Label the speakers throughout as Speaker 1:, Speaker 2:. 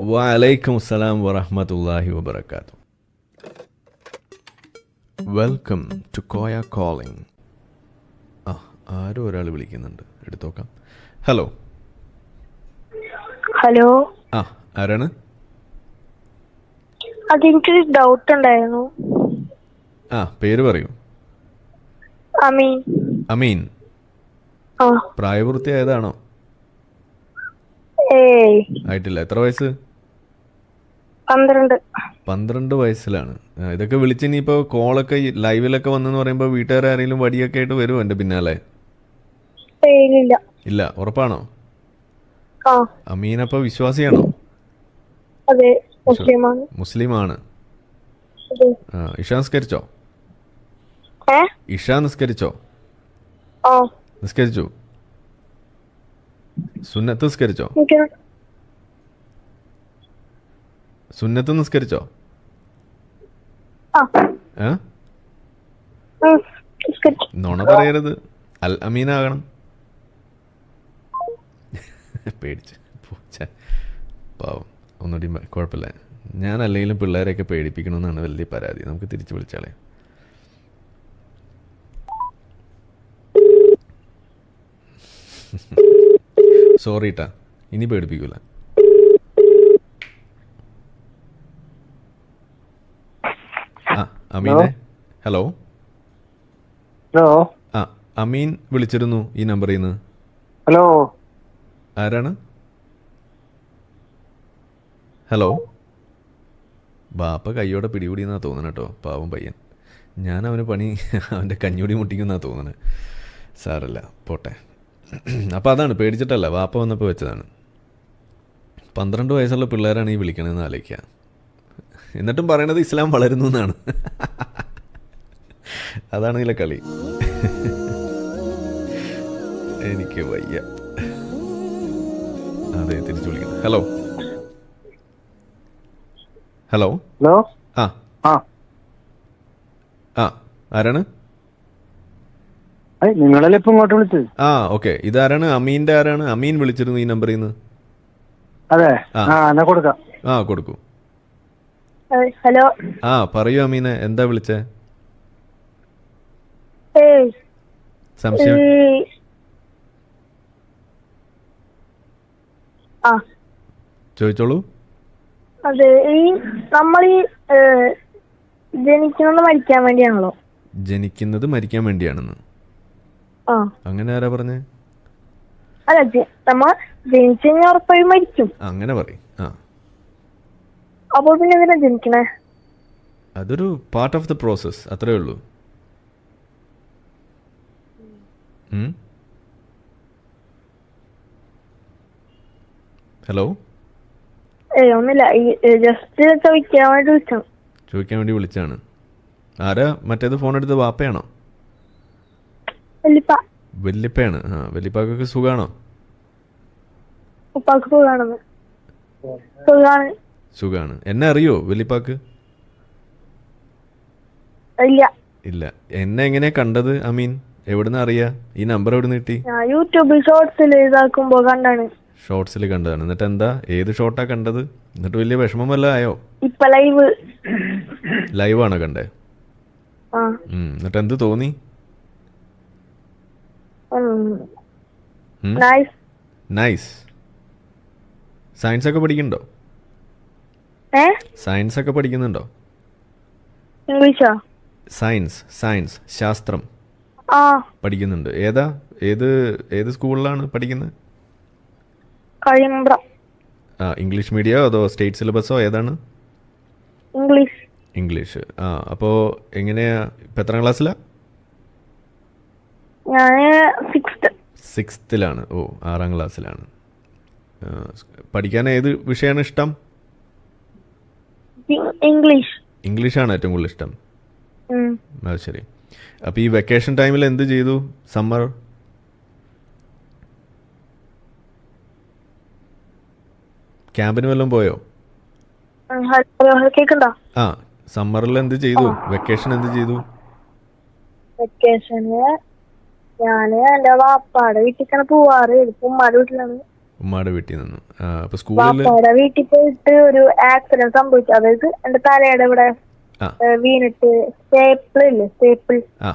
Speaker 1: വലൈക്കും അസ്സലാം വറഹമത്തല്ലാഹി വബർക്കാത്തു വെൽക്കം ടു കോയ കോളിംഗ് ആ ആരോ ഒരാൾ വിളിക്കുന്നുണ്ട്. എടുത്തോക്കാം ഹലോ
Speaker 2: ഹലോ
Speaker 1: ആ ആരാണ്?
Speaker 2: അതെനിക്കൊരു ഡൗട്ട് ഉണ്ടായിരുന്നു.
Speaker 1: ആ പേര് പറയൂ.
Speaker 2: അമീൻ.
Speaker 1: അമീൻ.
Speaker 2: ആ.
Speaker 1: പ്രായപൂർത്തിയായതാണോ? ആയിട്ടില്ല. എത്ര വയസ്സ്?
Speaker 2: പന്ത്രണ്ട്.
Speaker 1: പന്ത്രണ്ട് വയസ്സിലാണ്. ഇതൊക്കെ വിളിച്ച് ഇനിയിപ്പോൾ കോളൊക്കെ ലൈവിലൊക്കെ വന്നെന്ന് പറയുമ്പോ വീട്ടുകാരെ ആരെങ്കിലും വടിയൊക്കെ ആയിട്ട് വരുമോ എന്റെ പിന്നാലെ? ഇല്ല. ഉറപ്പാണോ? അപ്പോൾ വിശ്വാസിയാണോ?
Speaker 2: മുസ്ലിമാണ്.
Speaker 1: ഇഷാ നിസ്കരിച്ചോ? ഇഷ നിസ്കരിച്ചോ? നിസ്കരിച്ചു? സുന്നത്ത് നിസ്കരിച്ചോ? സുന്നത്ത് നിസ്കരിച്ചോ. നുണ പറയരുത്. അൽ അമീൻ അമീനാകണം. പേടിച്ച് പൂച്ച പാവം ഒന്നുകൂടി കുഴപ്പമില്ല. ഞാൻ അല്ലെങ്കിലും പിള്ളേരെയൊക്കെ പേടിപ്പിക്കണമെന്നാണ് വലിയ പരാതി. നമുക്ക് തിരിച്ചു വിളിച്ചാളെ. സോറി ഇട്ടാ ഇനി പേടിപ്പിക്കൂല. അമീനെ? ഹലോ?
Speaker 3: ഹലോ?
Speaker 1: ആ അമീൻ വിളിച്ചിരുന്നു ഈ നമ്പറിൽ നിന്ന്
Speaker 3: ഹലോ?
Speaker 1: ആരാണ്? ഹലോ? ബാപ്പ കയ്യോടെ പിടികൂടിയെന്നാ തോന്നണ കേട്ടോ പാവം പയ്യൻ. ഞാൻ അവന് പണി അവന്റെ കഞ്ഞൂടി മുട്ടിക്കുന്നാ തോന്നണേ. സാരല്ല പോട്ടെ. അപ്പോൾ അതാണ് പേടിച്ചിട്ടല്ല വാപ്പ വന്നപ്പോൾ വെച്ചതാണ്. പന്ത്രണ്ട് വയസ്സുള്ള പിള്ളേരാണ് ഈ വിളിക്കണതെന്ന് ആലോചിക്കുക എന്നിട്ടും പറയണത് ഇസ്ലാം വളരുന്നു എന്നാണ്. അതാണ് ഇതിലെ കളി. എനിക്ക് വയ്യ. അതെ തിരിച്ചു വിളിക്കുന്നു ഹലോ. ഹലോ.
Speaker 3: ഹലോ?
Speaker 1: ആ.
Speaker 3: ആ.
Speaker 1: ആ ആരാണ്?
Speaker 3: നിങ്ങളല്ലേ ഇപ്പൊ ഇങ്ങോട്ട് വിളിച്ചത്?
Speaker 1: ആ ഓക്കെ. ഇതാരാണ്? അമീന്റെ ആരാണ്? അമീൻ വിളിച്ചിരുന്നു ഈ നമ്പറിൽ നിന്ന്.
Speaker 3: അതെ.
Speaker 1: ആ.
Speaker 3: എന്നാ കൊടുക്കാം.
Speaker 1: ആ കൊടുക്കൂ.
Speaker 2: ഹലോ.
Speaker 1: ആ പറയൂ അമീനെ. എന്താ വിളിച്ചേ? സംശയം?
Speaker 2: ആ.
Speaker 1: ചോദിച്ചോളൂ.
Speaker 2: അതെ ഈ നമ്മൾ ഈ ജനിക്കുന്നത് മരിക്കാൻ വേണ്ടിയാണല്ലോ.
Speaker 1: ജനിക്കുന്നത് മരിക്കാൻ വേണ്ടിയാണെന്ന്. അങ്ങനെ ആരാ പറഞ്ഞേ?
Speaker 2: അല്ല നമ്മ ജനിച്ചു കഴിഞ്ഞാൽ ഉറപ്പായും മരിക്കും.
Speaker 1: അങ്ങനെ പറയും.
Speaker 2: അപ്പോൾ പിന്നെ എന്തിനാ ജനിക്കണേ?
Speaker 1: അതൊരു പാർട്ട് ഓഫ് ദ പ്രോസസ് അത്രേ ഉള്ളൂ? ഹലോ
Speaker 2: ഒന്നുമില്ല. ജസ്റ്റ് ചോദിക്കാൻ വേണ്ടി വിളിച്ചാണ്
Speaker 1: ചോദിക്കാൻ വേണ്ടി വിളിച്ചാണ് ആരാ? മറ്റേത് ഫോൺ എടുത്ത് വാപ്പയാണോ?
Speaker 2: വല്ലിപ്പ
Speaker 1: വല്യപ്പയാണ് ആ സുഖാണോ?
Speaker 2: ഉപ്പാക്ക് സുഖാണെന്ന്. സുഖാണ്.
Speaker 1: സുഖാണ്. എന്നെ അറിയോ വെല്ലിപ്പാക്ക്
Speaker 2: ഇല്ല.
Speaker 1: ഇല്ല. എന്നെ എങ്ങനെയാ കണ്ടത് അമീൻ? എവിടുന്ന് അറിയാ? ഈ നമ്പർ എവിടുന്ന് കിട്ടി?
Speaker 2: യൂട്യൂബിൽ ഷോർട്സിൽ ഇതാക്കുമ്പോ കണ്ടാണ്.
Speaker 1: ഷോർട്സിൽ കണ്ടതാണ്. എന്നിട്ട് എന്താ ഏത് ഷോർട്ടാ കണ്ടത്? എന്നിട്ട് വലിയ വിഷമം വല്ല ആയോ?
Speaker 2: ഇപ്പൊ ലൈവ്.
Speaker 1: ആണോ കണ്ടേ? എന്നിട്ട് എന്ത് തോന്നി?
Speaker 2: നൈസ്
Speaker 1: സയൻസ് ഒക്കെ പഠിക്കുന്നുണ്ടോ? സയൻസ് ഒക്കെ പഠിക്കുന്നുണ്ടോ?
Speaker 2: ഇംഗ്ലീഷോ?
Speaker 1: സയൻസ് സയൻസ് ശാസ്ത്രം. പഠിക്കുന്നുണ്ട്. ഏതാ? ഏത് ഏത് സ്കൂളിലാണ് പഠിക്കുന്നത് ആ ഇംഗ്ലീഷ് മീഡിയോ അതോ സ്റ്റേറ്റ് സിലബസോ ഏതാണ്?
Speaker 2: ഇംഗ്ലീഷ്
Speaker 1: ഇംഗ്ലീഷ് ആ അപ്പോൾ എങ്ങനെയാ? ഇപ്പം എത്രാം ക്ലാസ്സിലാ
Speaker 2: സിക്സ്ത്
Speaker 1: സിക്സ്ത്തിലാണ് ഓ ആറാം ക്ലാസ്സിലാണ്. പഠിക്കാൻ ഏത് വിഷയമാണ് ഇഷ്ടം?
Speaker 2: ഇംഗ്ലീഷ്
Speaker 1: ഇംഗ്ലീഷ് ആണ് ഏറ്റവും കൂടുതൽ ഇഷ്ടം. അത് ശരി. അപ്പൊ ഈ വെക്കേഷൻ ടൈമിൽ എന്ത് ചെയ്തു? സമ്മർ ക്യാമ്പിന് വല്ലതും പോയോ? ആ സമ്മറിൽ എന്ത് ചെയ്തു? വെക്കേഷൻ എന്ത് ചെയ്തു?
Speaker 2: വെക്കേഷന് ഞാൻ എന്റെ വാപ്പാടെ വീട്ടിക്കാണ് പോവാറ്. ഇതിപ്പോ ഉമ്മാടെ വീട്ടിലാണ്.
Speaker 1: ഉമ്മാടെ വീട്ടിൽ നിന്ന്. അപ്പൊ സ്കൂളിൽ
Speaker 2: പാപ്പയുടെ വീട്ടിൽ പോയിട്ട് ഒരു ആക്സിഡന്റ് സംഭവിച്ചു. അതായത് എന്റെ തലയുടെ ഇവിടെ
Speaker 1: ആ.
Speaker 2: ഏ, വീണിട്ട് സ്റ്റേപ്പിൾ ഇല്ലേ സ്റ്റേപ്പിൾ
Speaker 1: ആ.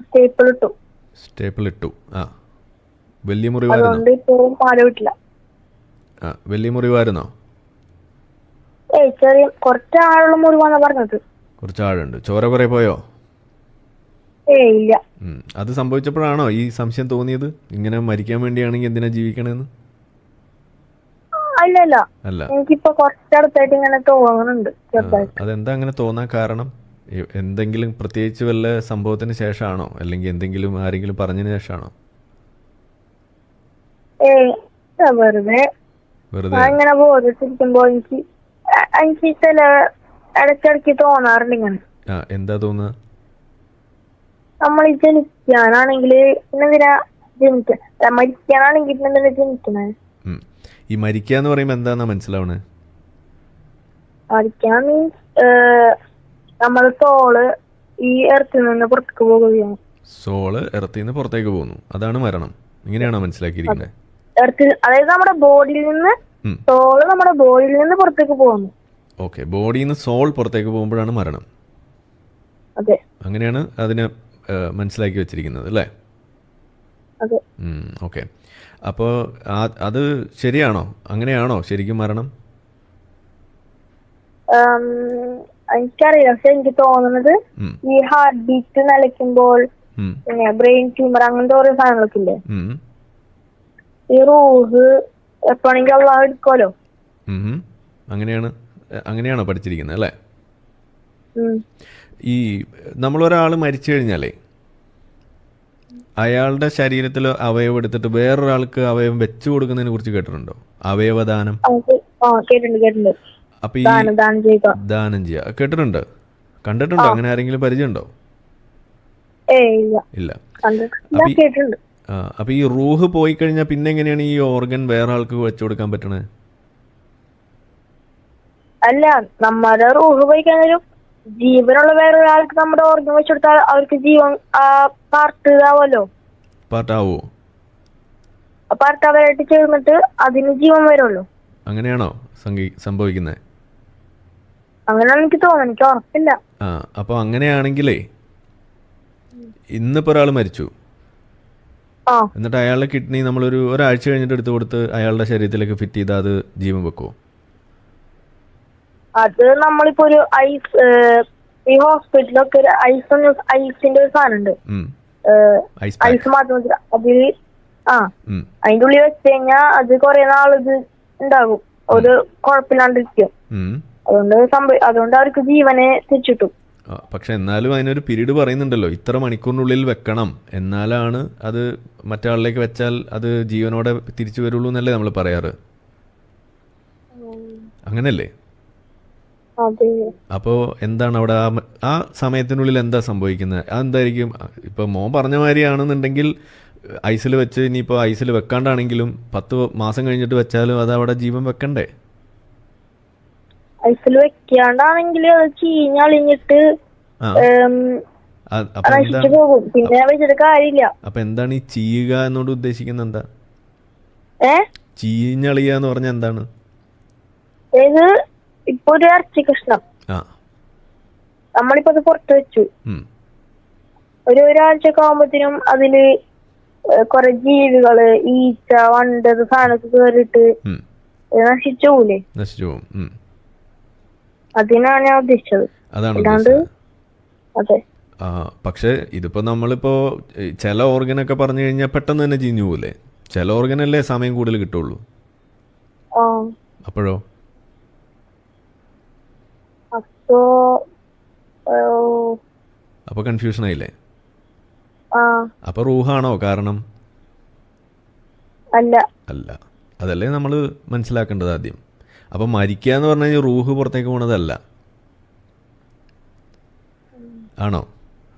Speaker 2: സ്റ്റേപ്പിൾ ഇട്ടു.
Speaker 1: സ്റ്റേപ്പിൾ ഇട്ടു. ആ. വലിയ മുറിവായിരുന്നോ?
Speaker 2: അതുകൊണ്ട് ഇപ്പൊ പാല വീട്ടില.
Speaker 1: ആ വലിയ മുറിവായിരുന്നോ?
Speaker 2: ഏയ് ചെറിയ കുറച്ചാളുള്ള മുറിവാന്നാ പറഞ്ഞത്.
Speaker 1: കുറച്ച് ആഴുണ്ട് ചോര പറയോ പോയോ?
Speaker 2: ഇല്ല.
Speaker 1: അത് സംഭവിച്ചപ്പോഴാണോ ഈ സംശയം തോന്നിയത്? ഇങ്ങനെ മരിക്കാൻ വേണ്ടിയാണെങ്കിൽ എന്തിനാ ജീവിക്കണെന്ന്?
Speaker 2: അല്ലല്ല.
Speaker 1: അല്ല.
Speaker 2: എനിക്കിപ്പോ കുറച്ചടുത്തായിട്ട് ഇങ്ങനെ തോന്നുന്നുണ്ട്
Speaker 1: അതെന്താ അങ്ങനെ തോന്നാൻ കാരണം? എന്തെങ്കിലും പ്രത്യേകിച്ച് വല്ല സംഭവത്തിന് ശേഷമാണോ? അല്ലെങ്കിൽ എന്തെങ്കിലും ആരെങ്കിലും പറഞ്ഞതിന് ശേഷമാണോ?
Speaker 2: വെറുതെ.
Speaker 1: വെറുതെ.
Speaker 2: ഞാൻ ഇങ്ങനെ ബോധിച്ചിരിക്കുമ്പോ എനിക്ക് എനിക്ക് ചില ഇടയ്ക്കിടയ്ക്ക് തോന്നാറുണ്ട് ഇങ്ങനെ.
Speaker 1: ആ എന്താ തോന്നുക?
Speaker 2: നമ്മൾ ജനിക്കാനാണെങ്കിൽ പിന്നെന്തിനാ ജനിക്കാൻ മരിക്കാനാണെങ്കിൽ പിന്നെന്തിനാ ജനിക്കണേ.
Speaker 1: ഈ മരിക്കുക എന്ന് പറയുമ്പോൾ എന്താന്നാ മനസ്സിലാവണേ?
Speaker 2: മരിക്കാൻ മീൻസ് നമ്മുടെ തോൾ ഈ എർത്തിൽ നിന്ന് പുറത്തേക്ക് പോകുകയാണ്.
Speaker 1: സോൾ ഇറത്തിൽ നിന്ന് പുറത്തേക്ക് പോകുന്നു. അതാണ് മരണം. ഇങ്ങനെയാണോ മനസ്സിലാക്കിയിരിക്കുന്നത്
Speaker 2: എർത്തിൽ അതായത് നമ്മുടെ ബോഡിയിൽ നിന്ന് സോൾ നമ്മുടെ ബോഡിയിൽ നിന്ന് പുറത്തേക്ക് പോകുന്നു.
Speaker 1: ഓക്കെ. ബോഡിയിൽ നിന്ന് സോൾ പുറത്തേക്ക് പോകുമ്പോഴാണ് മരണം. അങ്ങനെയാണ് അതിനെ മനസ്സിലാക്കി വെച്ചിരിക്കുന്നത് അല്ലേ? ഓക്കെ. അപ്പോൾ അത് ശരിയാണോ? അങ്ങനെയാണോ ശരിക്കും മരണം?
Speaker 2: എനിക്കറിയാം എനിക്കറിയില്ല. പക്ഷെ എനിക്ക് തോന്നുന്നത് ഈ ഹാർട്ട് ബീറ്റ് നിലയ്ക്കുമ്പോൾ പിന്നെ ബ്രെയിൻ ട്യൂമർ അങ്ങനത്തെ ഓരോ സാധനങ്ങളൊക്കെ ഇല്ലേ ഈ റൂഹ് എപ്പോഴെങ്കിൽ അള്ളാഹ് എടുക്കുമല്ലോ.
Speaker 1: അങ്ങനെയാണ് അങ്ങനെയാണോ പഠിച്ചിരിക്കുന്നത് അല്ലേ. ഈ നമ്മളൊരാൾ മരിച്ചു കഴിഞ്ഞാലേ അയാളുടെ ശരീരത്തിൽ അവയവം എടുത്തിട്ട് വേറൊരാൾക്ക് അവയവം വെച്ചു കൊടുക്കുന്നതിനെ കുറിച്ച് കേട്ടിട്ടുണ്ടോ? അവയവദാനം? അപ്പൊ ഈ
Speaker 2: ദാനം ചെയ്യുക.
Speaker 1: കേട്ടിട്ടുണ്ട്? കണ്ടിട്ടുണ്ടോ? അങ്ങനെ ആരെങ്കിലും പരിചയമുണ്ടോ?
Speaker 2: ഇല്ല.
Speaker 1: അപ്പൊ ഈ റൂഹ് പോയി കഴിഞ്ഞാൽ പിന്നെ എങ്ങനെയാണ് ഈ ഓർഗൻ വേറെ ആൾക്ക് വെച്ചു കൊടുക്കാൻ പറ്റണേ
Speaker 2: അല്ല നമ്മുടെ റൂഹ് പോയി കഴിഞ്ഞാലും ജീവനുള്ള വേറൊരാൾക്ക് നമ്മുടെ ഓർഗൻ വെച്ച് കൊടുത്താൽ അവർക്ക് ജീവൻ പാർട്ട് ഇതാവല്ലോ. പാർട്ടാവോ പാർട്ട് അവരായിട്ട് ചേർന്നിട്ട് അതിന് ജീവൻ വരുമല്ലോ
Speaker 1: അങ്ങനെയാണോ സംഭവിക്കുന്നത്
Speaker 2: അങ്ങനെയാണ് എനിക്ക് തോന്നുന്നത് എനിക്ക് ഉറപ്പില്ല.
Speaker 1: ആ അപ്പോൾ അങ്ങനെയാണെങ്കിലേ ഇന്നിപ്പോ ഒരാൾ മരിച്ചു. എന്നിട്ട് അയാളുടെ കിഡ്നി നമ്മളൊരു ഒരാഴ്ച കഴിഞ്ഞിട്ട് എടുത്തു കൊടുത്ത് അയാളുടെ ശരീരത്തിലേക്ക് ഫിറ്റ് ചെയ്താൽ അത് ജീവൻ വെക്കുമോ
Speaker 2: അത് നമ്മളിപ്പോ ഒരു ഐസ് ഈ ഹോസ്പിറ്റലൊക്കെ ഒരു ഐസ് ഐസിന്റെ ഒരു സാധനം ഉണ്ട്
Speaker 1: ഐസ്
Speaker 2: മാത്രം അതിൽ ആ. അതിന്റെ ഉള്ളിൽ വെച്ച് കഴിഞ്ഞാൽ അത് കുറെ നാളിത് ഉണ്ടാകും. ഒരു കുഴപ്പമില്ലാണ്ടിരിക്കും. അതുകൊണ്ട് സംഭവ അതുകൊണ്ട് അവർക്ക് ജീവനെ തിരിച്ചിട്ടു
Speaker 1: പക്ഷെ എന്നാലും അതിനൊരു പീരീഡ് പറയുന്നുണ്ടല്ലോ. ഇത്ര മണിക്കൂറിനുള്ളിൽ വെക്കണം. എന്നാലാണ് അത് മറ്റാളിലേക്ക് വെച്ചാൽ അത് ജീവനോടെ തിരിച്ചു വരുള്ളൂ എന്നല്ലേ നമ്മൾ പറയാറ്? അങ്ങനല്ലേ അപ്പോൾ എന്താണ് അവിടെ ആ സമയത്തിനുള്ളിൽ എന്താ സംഭവിക്കുന്നത്? അതെന്തായിരിക്കും ഇപ്പോൾ മോൻ പറഞ്ഞ മാതിരിയാണെന്നുണ്ടെങ്കിൽ ഐസിൽ വെച്ച് ഇനിയിപ്പോൾ ഐസിൽ വെക്കാണ്ടാണെങ്കിലും പത്ത് മാസം കഴിഞ്ഞിട്ട് വെച്ചാലും അത് അവിടെ ജീവൻ വെക്കണ്ടേ?
Speaker 2: ഐസിൽ വെക്കാണ്ടാണെങ്കിൽ അത് ചീഞ്ഞളിഞ്ഞിട്ട്
Speaker 1: അപ്പൊ
Speaker 2: പിന്നെ വെച്ചിട്ട് കാര്യമില്ല.
Speaker 1: അപ്പൊ എന്താണ് ഈ ചീയുക എന്നോട് ഉദ്ദേശിക്കുന്നത് എന്താ? ചീഞ്ഞളിയ എന്ന് പറഞ്ഞ എന്താണ്?
Speaker 2: ഇത് ഇപ്പൊ ഒരു ഇറച്ചി കഷ്ണം. നമ്മളിപ്പോ അത് പുറത്ത് വെച്ചു. ഒരു ഒരാഴ്ചയൊക്കെ ആകുമ്പോഴത്തേനും അതിൽ കുറെ ജീവികൾ ഈച്ച വണ്ട് സാധനത്തിൽ സാധനമൊക്കെ കേറിയിട്ട് നശിച്ചു പോകൂലേ?
Speaker 1: നശിച്ചു പോകും.
Speaker 2: അതിനാണ് ഞാൻ ഉദ്ദേശിച്ചത്.
Speaker 1: അതാണ്
Speaker 2: അതെ.
Speaker 1: പക്ഷെ ഇതിപ്പോ നമ്മളിപ്പോ ചില ഓർഗനൊക്കെ പറഞ്ഞു കഴിഞ്ഞാൽ പെട്ടെന്ന് തന്നെ ചീഞ്ഞു പോലെ ചില ഓർഗനല്ലേ സമയം കൂടുതൽ കിട്ടുള്ളൂ? അപ്പോഴോ?
Speaker 2: അപ്പോ ഏഹ്,
Speaker 1: അപ്പൊ കൺഫ്യൂഷൻ ആയില്ലേ? അപ്പൊ റൂഹാണോ കാരണം?
Speaker 2: അല്ല.
Speaker 1: അല്ല. അതല്ലേ നമ്മൾ മനസ്സിലാക്കേണ്ടത് ആദ്യം. അപ്പൊ മരിക്കുക എന്ന് പറഞ്ഞു കഴിഞ്ഞാൽ റൂഹ് പുറത്തേക്ക് പോണതല്ല. ആണോ?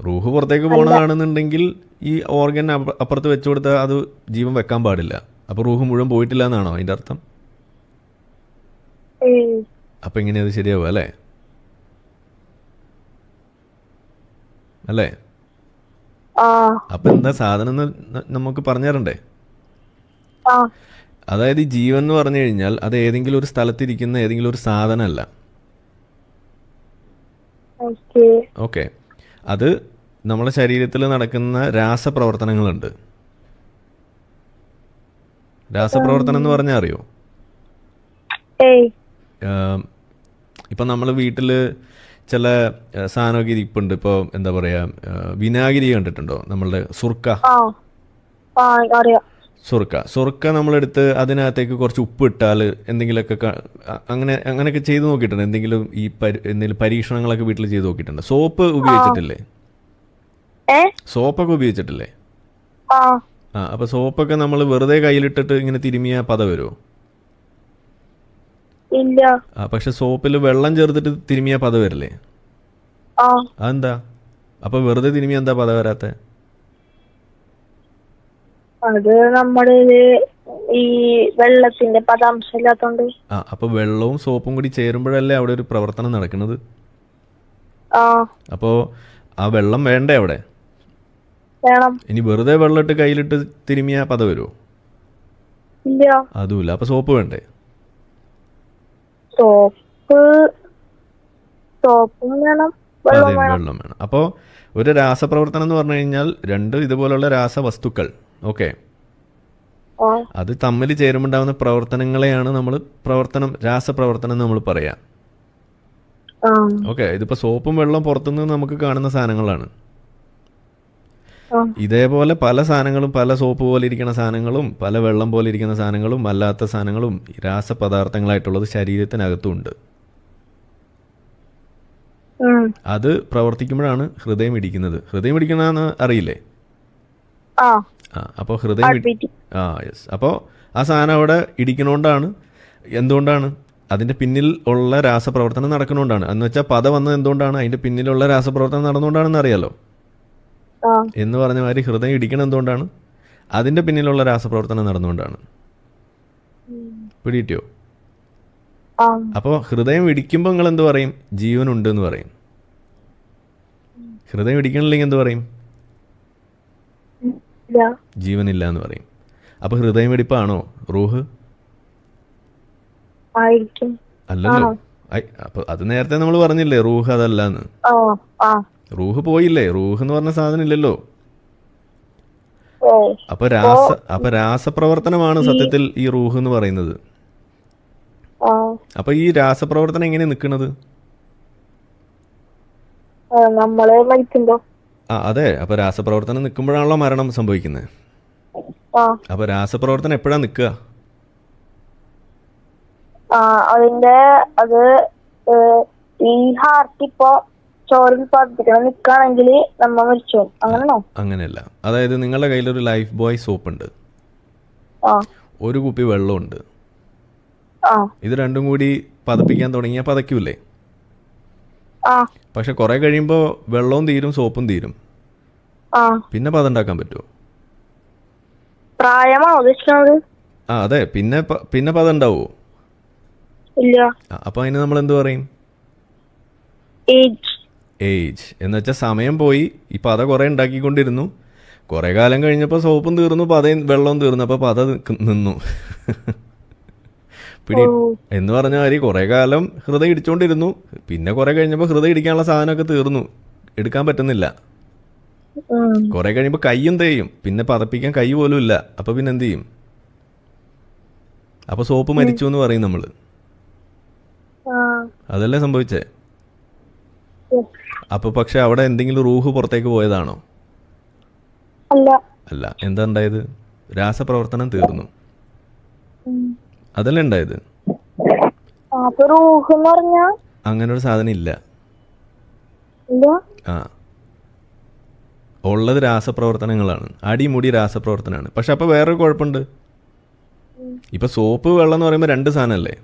Speaker 1: റൂഹ് പുറത്തേക്ക് പോണതാണെന്നുണ്ടെങ്കിൽ ഈ ഓർഗൻ അപ്പുറത്ത് വെച്ചു കൊടുത്താൽ അത് ജീവൻ വെക്കാൻ പാടില്ല. അപ്പൊ റൂഹ് മുഴുവൻ പോയിട്ടില്ല എന്നാണോ അതിന്റെ അർത്ഥം? അപ്പൊ എങ്ങനെയാ അത് ശരിയാവുക അല്ലേ? അല്ലേ? അപ്പൊ എന്താ സാധനം എന്ന് നമുക്ക് പറഞ്ഞു തരണ്ടേ അതായത് ഈ ജീവൻ എന്ന് പറഞ്ഞു കഴിഞ്ഞാൽ അത് ഏതെങ്കിലും ഒരു സ്ഥലത്തിരിക്കുന്ന ഏതെങ്കിലും ഒരു സാധനമല്ല.
Speaker 2: ഓക്കെ.
Speaker 1: ഓക്കെ. അത് നമ്മുടെ ശരീരത്തിൽ നടക്കുന്ന രാസപ്രവർത്തനങ്ങളുണ്ട്. രാസപ്രവർത്തനം എന്ന് പറഞ്ഞാൽ അറിയോ? ഇപ്പൊ നമ്മൾ വീട്ടിൽ ചില സാധനഗിരി സാധനമൊക്കെ ഇരിപ്പുണ്ട്. ഇപ്പൊ എന്താ പറയാ വിനാഗിരി കണ്ടിട്ടുണ്ടോ? നമ്മളുടെ സുർക്ക. സുർക്ക. സുർക്ക നമ്മളെടുത്ത് അതിനകത്തേക്ക് കുറച്ച് ഉപ്പ് ഇട്ടാൽ എന്തെങ്കിലുമൊക്കെ അങ്ങനെ അങ്ങനെയൊക്കെ ചെയ്ത് നോക്കിയിട്ടുണ്ട്. എന്തെങ്കിലും ഈ എന്തെങ്കിലും പരീക്ഷണങ്ങളൊക്കെ വീട്ടിൽ ചെയ്ത് നോക്കിയിട്ടുണ്ട്. സോപ്പ് ഉപയോഗിച്ചിട്ടില്ലേ? സോപ്പൊക്കെ ഉപയോഗിച്ചിട്ടില്ലേ?
Speaker 2: ആ.
Speaker 1: അപ്പൊ സോപ്പൊക്കെ നമ്മൾ വെറുതെ കയ്യിലിട്ടിട്ട് ഇങ്ങനെ തിരുമിയ പത വരുമോ
Speaker 2: ഇല്ല.
Speaker 1: പക്ഷെ സോപ്പിൽ വെള്ളം ചേർത്തിട്ട് തിരുമിയ പത വരില്ലേ? അതെന്താ? അപ്പൊ വെറുതെ തിരുമിയ എന്താ പത വരാത്ത?
Speaker 2: അത് നമ്മുടെ ഈ വെള്ളത്തിന്റെ പദാംശം ഇല്ലാത്തോണ്ട്
Speaker 1: ആ അപ്പോൾ വെള്ളവും സോപ്പും കൂടി ചേരുമ്പോഴല്ലേ അവിടെ ഒരു പ്രവർത്തനം നടക്കുന്നത്? അപ്പോ ആ വെള്ളം വേണ്ടേ അവിടെ?
Speaker 2: വേണം.
Speaker 1: ഇനി വെറുതെ വെള്ളം ഇട്ട് കയ്യിലിട്ട് തിരുമിയ പത വരുമോ
Speaker 2: ഇല്ല.
Speaker 1: അതുമില്ല. അപ്പൊ സോപ്പ് വേണ്ടേ?
Speaker 2: സോപ്പ് സോപ്പും വേണം.
Speaker 1: അതെ
Speaker 2: വെള്ളം വേണം.
Speaker 1: അപ്പോൾ ഒരു രാസപ്രവർത്തനം എന്ന് പറഞ്ഞു കഴിഞ്ഞാൽ രണ്ട് ഇതുപോലുള്ള രാസവസ്തുക്കൾ ഓക്കെ? അത് തമ്മിൽ ചേരുമ്പോണ്ടാവുന്ന പ്രവർത്തനങ്ങളെയാണ് നമ്മൾ പ്രവർത്തനം രാസപ്രവർത്തനം നമ്മൾ പറയാ. ഓക്കെ ഇതിപ്പോ സോപ്പും വെള്ളം പുറത്തുനിന്ന് നമുക്ക് കാണുന്ന സാധനങ്ങളാണ്. ഇതേപോലെ പല സാധനങ്ങളും പല സോപ്പ് പോലെ ഇരിക്കുന്ന സാധനങ്ങളും പല വെള്ളം പോലെ ഇരിക്കുന്ന സാധനങ്ങളും അല്ലാത്ത സാധനങ്ങളും രാസപദാർത്ഥങ്ങളായിട്ടുള്ളത് ശരീരത്തിനകത്തുണ്ട്.
Speaker 2: ഉണ്ട്
Speaker 1: അത് പ്രവർത്തിക്കുമ്പോഴാണ് ഹൃദയം ഇടിക്കുന്നത്. ഹൃദയം ഇടിക്കുന്നതെന്ന് അറിയില്ലേ?
Speaker 2: ആ.
Speaker 1: അപ്പോൾ ഹൃദയം ആ യെസ് അപ്പോൾ ആ സാധനം അവിടെ ഇടിക്കണോണ്ടാണ് എന്തുകൊണ്ടാണ്? അതിന്റെ പിന്നിൽ ഉള്ള രാസപ്രവർത്തനം നടക്കണോണ്ടാണ് എന്ന് വെച്ചാൽ പദ വന്നത് എന്തുകൊണ്ടാണ്? അതിന്റെ പിന്നിലുള്ള രാസപ്രവർത്തനം നടന്നുകൊണ്ടാണെന്ന് അറിയാലോ എന്ന് പറഞ്ഞ മാതിരി ഹൃദയം ഇടിക്കണം എന്തുകൊണ്ടാണ്? അതിന്റെ പിന്നിലുള്ള രാസപ്രവർത്തനം നടന്നുകൊണ്ടാണ്. പിടിയിട്ടോ അപ്പോൾ ഹൃദയം ഇടിക്കുമ്പോൾ നിങ്ങൾ എന്ത് പറയും? ജീവനുണ്ട് എന്ന് പറയും. ഹൃദയം ഇടിക്കണില്ലെങ്കിൽ എന്ത് പറയും?
Speaker 2: ഇല്ല.
Speaker 1: ജീവനില്ല എന്ന് പറയും. അപ്പൊ ഹൃദയം ഇടിപ്പാണോ? റൂഹ്? അല്ലല്ലോ. അപ്പൊ അത് നേരത്തെ നമ്മൾ പറഞ്ഞില്ലേ റൂഹ് അതല്ല എന്ന്
Speaker 2: ആ ആ.
Speaker 1: റൂഹ് പോയില്ലേ? റൂഹ് എന്ന് പറഞ്ഞ സാധനം ഇല്ലല്ലോ. അപ്പൊ രാസ അപ്പൊ രാസപ്രവർത്തനമാണ് സത്യത്തിൽ ഈ റൂഹ് എന്ന് പറയുന്നത്. അപ്പൊ ഈ രാസപ്രവർത്തനം എങ്ങനെ നിൽക്കുന്നത്?
Speaker 2: ആ, നമ്മൾ മരിക്കുമ്പോ
Speaker 1: ആ അതെ. അപ്പൊ രാസപ്രവർത്തനം നിൽക്കുമ്പോഴാണല്ലോ മരണം സംഭവിക്കുന്നത് അപ്പൊ രാസപ്രവർത്തനം എപ്പോഴാ നിൽക്കുക?
Speaker 2: അതിന്റെ അത് ഈ ഹാർട്ട് ഇപ്പൊ ചോറിൽ പതിക്കണം നിക്കാണെങ്കിൽ നമ്മ മരിച്ചു? പോകും. അങ്ങനെയാണോ?
Speaker 1: അങ്ങനെയല്ല. അതായത് നിങ്ങളുടെ കയ്യിൽ ഒരു ലൈഫ് ബോയ് സോപ്പ് ഉണ്ട് ഒരു കുപ്പി വെള്ളമുണ്ട്. ഇത് രണ്ടും കൂടി പതപ്പിക്കാൻ തുടങ്ങിയാൽ പതയ്ക്കൂലേ പക്ഷെ കുറേ കഴിയുമ്പോൾ വെള്ളവും തീരും സോപ്പും തീരും. പിന്നെ പതുണ്ടാക്കാൻ പറ്റുമോ
Speaker 2: പ്രായമാണോ
Speaker 1: ആ അതെ. പിന്നെ പിന്നെ പതുണ്ടാവോ? അപ്പൊ
Speaker 2: ഇല്ല.
Speaker 1: ആ, അപ്പോൾ അതിന് നമ്മൾ എന്ത് പറയും?
Speaker 2: ഏജ്
Speaker 1: ഏജ് എന്ന് വെച്ചാൽ സമയം പോയി. ഈ പത കുറേ ഉണ്ടാക്കിക്കൊണ്ടിരുന്നു. കുറേ കാലം കഴിഞ്ഞപ്പോൾ സോപ്പും തീർന്നു പതയും വെള്ളവും തീർന്നു. അപ്പോൾ പത നിന്നു. പിടി എന്ന് പറഞ്ഞ മാതിരി കുറേ കാലം ഹൃദയം ഇടിച്ചുകൊണ്ടിരുന്നു പിന്നെ കുറേ കഴിഞ്ഞപ്പോൾ ഹൃദയം ഇടിക്കാനുള്ള സാധനമൊക്കെ തീർന്നു. എടുക്കാൻ പറ്റുന്നില്ല. കുറേ കഴിയുമ്പോൾ കൈയും തേയും. പിന്നെ പതപ്പിക്കാൻ കൈ പോലും ഇല്ല. അപ്പോൾ പിന്നെ എന്ത് ചെയ്യും? അപ്പോൾ സോപ്പ് മരിച്ചു എന്ന് പറയും നമ്മൾ അതല്ലേ സംഭവിച്ചേ? അപ്പോൾ പക്ഷെ അവിടെ എന്തെങ്കിലും റൂഹ് പുറത്തേക്ക് പോയതാണോ?
Speaker 2: അല്ല.
Speaker 1: അല്ല. എന്താ ഉണ്ടായത്? രാസപ്രവർത്തനം തീർന്നു. അതല്ലേ ഉണ്ടായത്?
Speaker 2: അപ്പൊ
Speaker 1: അങ്ങനെ ഒരു സാധനം ഇല്ല. ആ. ഉള്ളത് രാസപ്രവർത്തനങ്ങളാണ്. അടിമുടി രാസപ്രവർത്തനമാണ്. പക്ഷെ അപ്പോൾ വേറൊരു കുഴപ്പമുണ്ട്. ഇപ്പൊ സോപ്പ് വെള്ളം എന്ന് പറയുമ്പോൾ രണ്ട് സാധനമല്ലേ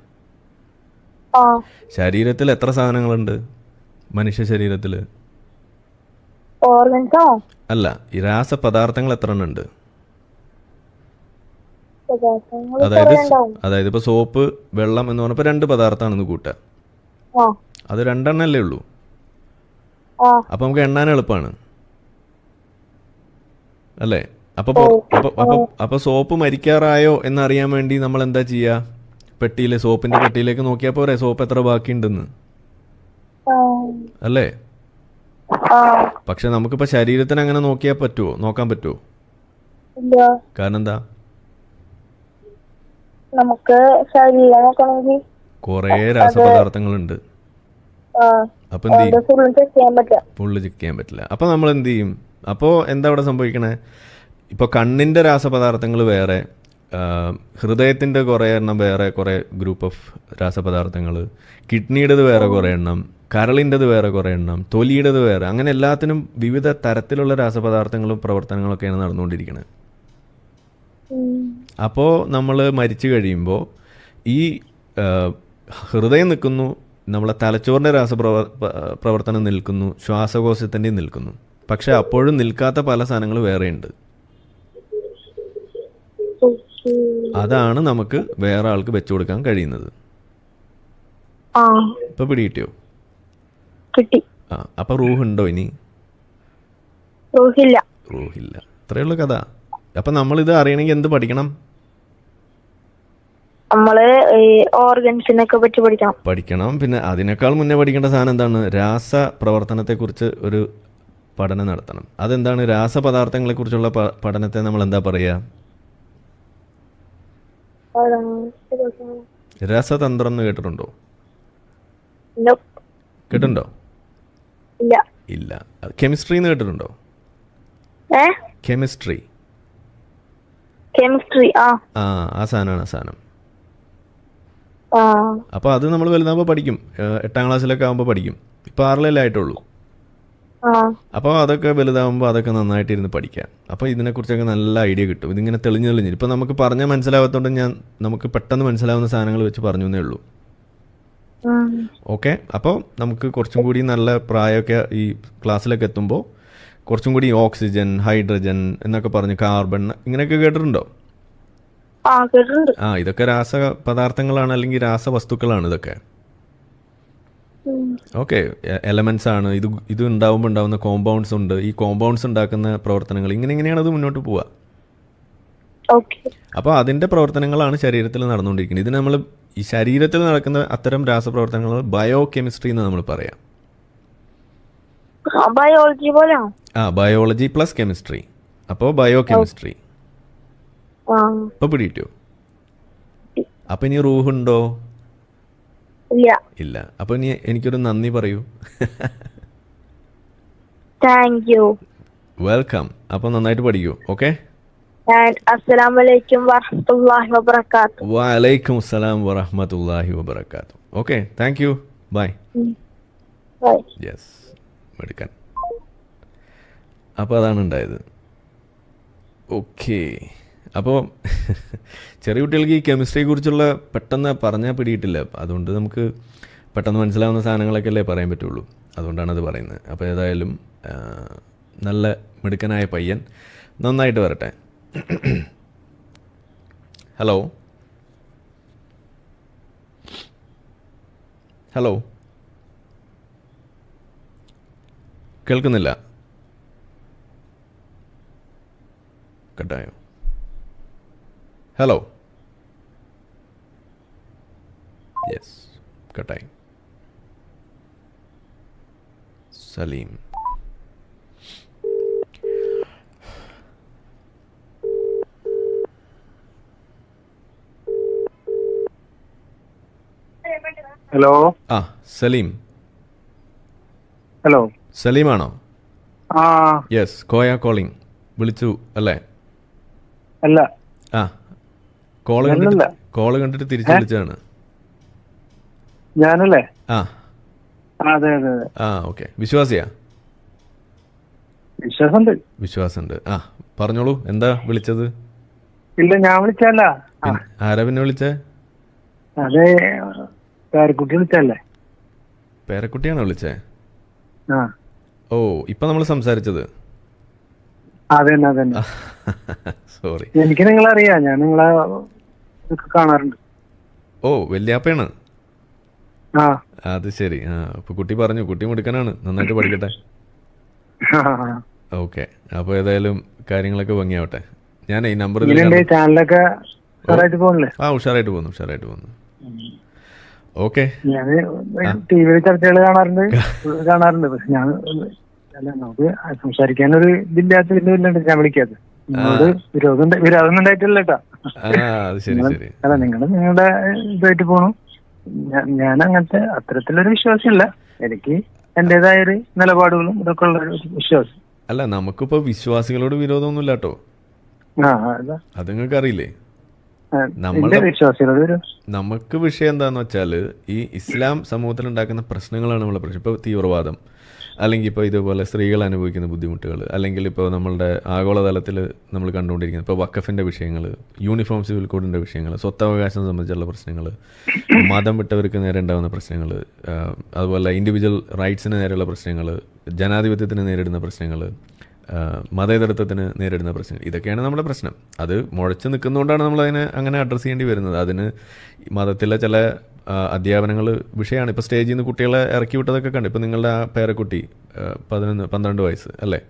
Speaker 1: ശരീരത്തിൽ എത്ര സാധനങ്ങളുണ്ട്? മനുഷ്യ ശരീരത്തിൽ
Speaker 2: ഓർഗൻസോ?
Speaker 1: അല്ല ഈ രാസപദാർത്ഥങ്ങൾ എത്ര എണ്ണം ഉണ്ട്? അതായത് അതായത് ഇപ്പൊ സോപ്പ് വെള്ളം എന്ന് പറഞ്ഞപ്പോ രണ്ട് പദാർത്ഥമാണെന്ന് കൂട്ടുക. അത് രണ്ടെണ്ണല്ലേ ഉള്ളൂ? അപ്പൊ നമുക്ക് എണ്ണാൻ എളുപ്പമാണ് അല്ലേ? അപ്പൊ അപ്പൊ സോപ്പ് മരിക്കാറായോ എന്നറിയാൻ വേണ്ടി നമ്മൾ എന്താ ചെയ്യാ? പെട്ടിയിലെ സോപ്പിന്റെ പെട്ടിയിലേക്ക് നോക്കിയാൽ പോരെ? സോപ്പ് എത്ര ബാക്കിയുണ്ടെന്ന്? അല്ലേ? പക്ഷെ നമുക്കിപ്പോ ശരീരത്തിന് അങ്ങനെ നോക്കിയാ പറ്റുമോ നോക്കാൻ പറ്റുമോ കാരണം എന്താ
Speaker 2: നമുക്ക് ശരീരം നോക്കണമെങ്കിൽ
Speaker 1: കുറേ രാസപദാർത്ഥങ്ങളുണ്ട്. അപ്പൊ എന്ത്
Speaker 2: ഫുള്ളും ചെക്ക് ചെയ്യാൻ പറ്റില്ല.
Speaker 1: അപ്പോൾ നമ്മൾ എന്ത് ചെയ്യും? അപ്പോൾ എന്താ അവിടെ സംഭവിക്കണേ? ഇപ്പൊ കണ്ണിന്റെ രാസപദാർത്ഥങ്ങൾ വേറെ ഹൃദയത്തിന്റെ കുറേ എണ്ണം വേറെ കുറേ ഗ്രൂപ്പ് ഓഫ് രാസപദാർത്ഥങ്ങൾ കിഡ്നിയുടേത് വേറെ കുറേ എണ്ണം കരളിന്റെത് വേറെ കുറേ എണ്ണം തൊലിയുടേത് വേറെ. അങ്ങനെ എല്ലാത്തിനും വിവിധ തരത്തിലുള്ള രാസപദാർത്ഥങ്ങളും പ്രവർത്തനങ്ങളൊക്കെയാണ് നടന്നുകൊണ്ടിരിക്കുന്നത് അപ്പോൾ നമ്മൾ മരിച്ചു കഴിയുമ്പോൾ ഈ ഹൃദയം നിൽക്കുന്നു നമ്മളെ തലച്ചോറിന്റെ രാസപ്രവ പ്രവർത്തനം നിൽക്കുന്നു ശ്വാസകോശത്തിന്റെയും നിൽക്കുന്നു. പക്ഷെ അപ്പോഴും നിൽക്കാത്ത പല സാധനങ്ങൾ വേറെയുണ്ട്. അതാണ് നമുക്ക് വേറെ ആൾക്ക് വെച്ചു കൊടുക്കാൻ കഴിയുന്നത്. ഇപ്പൊ പിടിയിട്ടോ
Speaker 2: കിട്ടി.
Speaker 1: അപ്പൊ റൂഹ് ഉണ്ടോ ഇനി?
Speaker 2: റൂഹില്ല.
Speaker 1: റൂഹില്ല. അത്രേ ഉള്ളൂ കഥ. അപ്പൊ നമ്മൾ ഇത് അറിയണമെങ്കിൽ എന്ത് പഠിക്കണം?
Speaker 2: നമ്മൾ ഓർഗൻസിനൊക്കെ പറ്റി പഠിക്കണം.
Speaker 1: പഠിക്കണം. പിന്നെ അതിനേക്കാൾ മുന്നേ പഠിക്കേണ്ട സാധനം എന്താണ്? രാസ പ്രവർത്തനത്തെ കുറിച്ച് ഒരു പഠനം നടത്തണം. അതെന്താണ്? രാസപദാർത്ഥങ്ങളെ കുറിച്ചുള്ള പഠനത്തെ നമ്മൾ എന്താ പറയാ രാസതന്ത്രം എന്ന് കേട്ടിട്ടുണ്ടോ?
Speaker 2: കേട്ടുണ്ടോ
Speaker 1: കേട്ടിട്ടുണ്ടോ?
Speaker 2: ഇല്ല.
Speaker 1: ഇല്ല. കെമിസ്ട്രി എന്ന് കേട്ടിട്ടുണ്ടോ? കെമിസ്ട്രി
Speaker 2: കെമിസ്ട്രി ആ.
Speaker 1: ആ സാധനമാണ് ആ സാധനം. അപ്പൊ അത് നമ്മൾ വലുതാകുമ്പോ പഠിക്കും. എട്ടാം ക്ലാസ്സിലൊക്കെ ആകുമ്പോൾ പഠിക്കും. ഇപ്പൊ ആറിലല്ലേ ആയിട്ടുള്ളൂ. അപ്പോൾ അതൊക്കെ വലുതാകുമ്പോൾ അതൊക്കെ നന്നായിട്ട് ഇരുന്ന് പഠിക്കാം. അപ്പോൾ ഇതിനെക്കുറിച്ചൊക്കെ നല്ല ഐഡിയ കിട്ടും. ഇതിങ്ങനെ തെളിഞ്ഞ് തെളിഞ്ഞ്. ഇപ്പൊ നമുക്ക് പറഞ്ഞാൽ മനസ്സിലാവാത്തതുകൊണ്ട് ഞാൻ നമുക്ക് പെട്ടെന്ന് മനസ്സിലാവുന്ന സാധനങ്ങൾ വെച്ച് പറഞ്ഞു എന്നേ ഉള്ളൂ. ഓക്കെ അപ്പോൾ നമുക്ക് കുറച്ചും കൂടി നല്ല പ്രായമൊക്കെ ഈ ക്ലാസ്സിലൊക്കെ എത്തുമ്പോൾ കുറച്ചും കൂടി ഓക്സിജൻ ഹൈഡ്രജൻ എന്നൊക്കെ പറഞ്ഞ് കാർബൺ ഇങ്ങനെയൊക്കെ കേട്ടിട്ടുണ്ടോ?
Speaker 2: ആ
Speaker 1: ഇതൊക്കെ രാസ പദാർത്ഥങ്ങളാണ് അല്ലെങ്കിൽ രാസവസ്തുക്കളാണ് ഇതൊക്കെ. ഓക്കെ എലമെന്റ്സ് ആണ്. ഇത് ഇത് ഉണ്ടാവുമ്പോൾ ഉണ്ടാവുന്ന കോമ്പൗണ്ട്സ് ഉണ്ട്. ഈ കോമ്പൗണ്ട്സ് ഉണ്ടാക്കുന്ന പ്രവർത്തനങ്ങൾ ഇങ്ങനെ ഇങ്ങനെയാണ് അത് മുന്നോട്ട് പോവുക. അപ്പോൾ അതിന്റെ പ്രവർത്തനങ്ങളാണ് ശരീരത്തിൽ നടന്നുകൊണ്ടിരിക്കുന്നത്. ഇത് നമ്മൾ ഈ ശരീരത്തിൽ നടക്കുന്ന അത്തരം രാസപ്രവർത്തനങ്ങൾ ബയോ കെമിസ്ട്രി എന്ന് നമ്മൾ പറയാം.
Speaker 2: ബയോളജി
Speaker 1: ആ ബയോളജി പ്ലസ് കെമിസ്ട്രി അപ്പോ ബയോ കെമിസ്ട്രി പിടിയിട്ടു അപ്പൊ ഇനി റൂഹുണ്ടോ?
Speaker 2: ഇല്ല.
Speaker 1: ഇല്ല. അപ്പോൾ ഇനി എനിക്കൊരു നന്ദി പറയൂ.
Speaker 2: Thank you.
Speaker 1: വെൽക്കം. അപ്പൊ നന്നായിട്ട് പഠിക്കൂ. ഓക്കെ?
Speaker 2: അസ്സലാം വലൈക്കും വറഹ്മത്തുള്ളാഹി വബറകാത്തു
Speaker 1: വലൈക്കും അസ്സലാം വറഹമത്തല്ലാഹി വബർക്കാത്തു okay thank you bye
Speaker 2: bye
Speaker 1: yes എടുക്കാൻ. അപ്പോൾ അതാണ് ഉണ്ടായത്. ഓക്കെ അപ്പോൾ ചെറിയ കുട്ടികൾക്ക് ഈ കെമിസ്ട്രിയെ കുറിച്ചുള്ള പെട്ടെന്ന് പറഞ്ഞാൽ പിടിയിട്ടില്ല. അതുകൊണ്ട് നമുക്ക് പെട്ടെന്ന് മനസ്സിലാവുന്ന സാധനങ്ങളൊക്കെ അല്ലേ പറയാൻ പറ്റുള്ളൂ. അതുകൊണ്ടാണ് അത് പറയുന്നത്. അപ്പോൾ ഏതായാലും നല്ല മിടുക്കനായ പയ്യൻ നന്നായിട്ട് വരട്ടെ. ഹലോ ഹലോ കേൾക്കുന്നില്ല. കട്ടായോ? ഹലോ യെസ് കട്ടായി. സലീം.
Speaker 3: ഹലോ?
Speaker 1: ആ സലീം.
Speaker 3: ഹലോ?
Speaker 1: സലീമാണോ?
Speaker 3: ആ.
Speaker 1: യെസ് കോയ കോളിംഗ് വിളിച്ചു അല്ലേ?
Speaker 3: അല്ല.
Speaker 1: ആ
Speaker 3: കോൾ
Speaker 1: കണ്ടിട്ട് കോൾ കണ്ടിട്ട് തിരിച്ചു വിളിച്ചതാണ്.
Speaker 3: ഞാനല്ലേ?
Speaker 1: ആ.
Speaker 3: അതെ അതെ അതെ.
Speaker 1: ആ ഓക്കെ വിശ്വാസിയാ?
Speaker 3: വിശ്വാസമുണ്ട്.
Speaker 1: വിശ്വാസമുണ്ട്. ആ പറഞ്ഞോളൂ എന്താ വിളിച്ചത്?
Speaker 3: ഇല്ല ഞാൻ വിളിച്ചല്ല
Speaker 1: ആരാ പിന്നെ വിളിച്ചേ?
Speaker 3: അതെ പേരക്കുട്ടി വിളിച്ചല്ലേ
Speaker 1: പേരക്കുട്ടിയാണോ വിളിച്ചേ?
Speaker 3: ആ.
Speaker 1: ഓ ഇപ്പൊ നമ്മൾ സംസാരിച്ചത്.
Speaker 3: അതന്നെ അതന്നെ.
Speaker 1: സോറി
Speaker 3: എനിക്ക് നിങ്ങളെ അറിയാം ഞാൻ നിങ്ങളെ കാണാറുണ്ട്.
Speaker 1: ഓ വല്യാപ്പയാണ്.
Speaker 3: ആ.
Speaker 1: അത് ശരി. ആ അപ്പൊ കുട്ടി പറഞ്ഞു കുട്ടി മുടുക്കനാണ്. നന്നായിട്ട് പഠിക്കട്ടെ. ഓക്കെ. അപ്പൊ ഏതായാലും കാര്യങ്ങളൊക്കെ ഭംഗിയാവട്ടെ. ഞാൻ ഈ നമ്പർ
Speaker 3: ചാനലൊക്കെ
Speaker 1: ആ ഉഷാറായിട്ട് പോകുന്നു ഉഷാറായിട്ട് പോകുന്നു. ഓക്കെ
Speaker 3: ഞാൻ ടി വിയിൽ ചർച്ചകൾ കാണാറുണ്ട്. കാണാറുണ്ട്. പക്ഷെ ഞാൻ അല്ല നമുക്ക് സംസാരിക്കാനൊരു ഇതില്ലാത്തതിന്റെ ഇല്ലുണ്ട് ഞാൻ നിങ്ങളോട് വിരോധം വിരോധം ഉണ്ടായിട്ടില്ല കേട്ടാ. അല്ല നിങ്ങൾ നിങ്ങളുടെ ഇതായിട്ട് പോണു. ഞാൻ- അങ്ങനത്തെ അത്തരത്തിലൊരു വിശ്വാസമില്ല. എനിക്ക് എന്റേതായൊരു നിലപാടുകളും ഇതൊക്കെ ഉള്ള ഒരു വിശ്വാസം.
Speaker 1: അല്ല നമുക്കിപ്പോ വിശ്വാസികളോട് വിരോധമൊന്നുമില്ല കേട്ടോ
Speaker 3: അത്.
Speaker 1: നിങ്ങൾക്ക് അറിയില്ലേ നമുക്ക് വിഷയം എന്താന്ന് വെച്ചാൽ ഈ ഇസ്ലാം സമൂഹത്തിൽ ഉണ്ടാക്കുന്ന പ്രശ്നങ്ങളാണ് നമ്മളെ പ്രശ്നം. ഇപ്പോൾ തീവ്രവാദം അല്ലെങ്കിൽ ഇപ്പോൾ ഇതുപോലെ സ്ത്രീകൾ അനുഭവിക്കുന്ന ബുദ്ധിമുട്ടുകൾ അല്ലെങ്കിൽ ഇപ്പോൾ നമ്മളുടെ ആഗോളതലത്തിൽ നമ്മൾ കണ്ടുകൊണ്ടിരിക്കുന്നത് ഇപ്പോൾ വക്കഫിന്റെ വിഷയങ്ങൾ യൂണിഫോം സിവിൽ കോഡിന്റെ വിഷയങ്ങൾ സ്വത്തവകാശം സംബന്ധിച്ചുള്ള പ്രശ്നങ്ങൾ മതം വിട്ടവർക്ക് നേരെ ഉണ്ടാകുന്ന പ്രശ്നങ്ങൾ അതുപോലെ ഇൻഡിവിജ്വൽ റൈറ്റ്സിന് നേരെയുള്ള പ്രശ്നങ്ങൾ ജനാധിപത്യത്തിന് നേരിടുന്ന പ്രശ്നങ്ങൾ മതേതരത്വത്തിന് നേരിടുന്ന പ്രശ്നം. ഇതൊക്കെയാണ് നമ്മുടെ പ്രശ്നം. അത് മുഴച്ച് നിൽക്കുന്നതുകൊണ്ടാണ് നമ്മളതിനെ അങ്ങനെ അഡ്രസ്സ് ചെയ്യേണ്ടി വരുന്നത്. അതിന് മതത്തിലെ ചില അധ്യാപനങ്ങൾ വിഷയമാണ്. ഇപ്പോൾ സ്റ്റേജിൽ നിന്ന് കുട്ടികളെ ഇറക്കി വിട്ടതൊക്കെ കണ്ട്. ഇപ്പോൾ നിങ്ങളുടെ ആ പേരക്കുട്ടി പതിനൊന്ന് പന്ത്രണ്ട് വയസ്സ് അല്ലേ?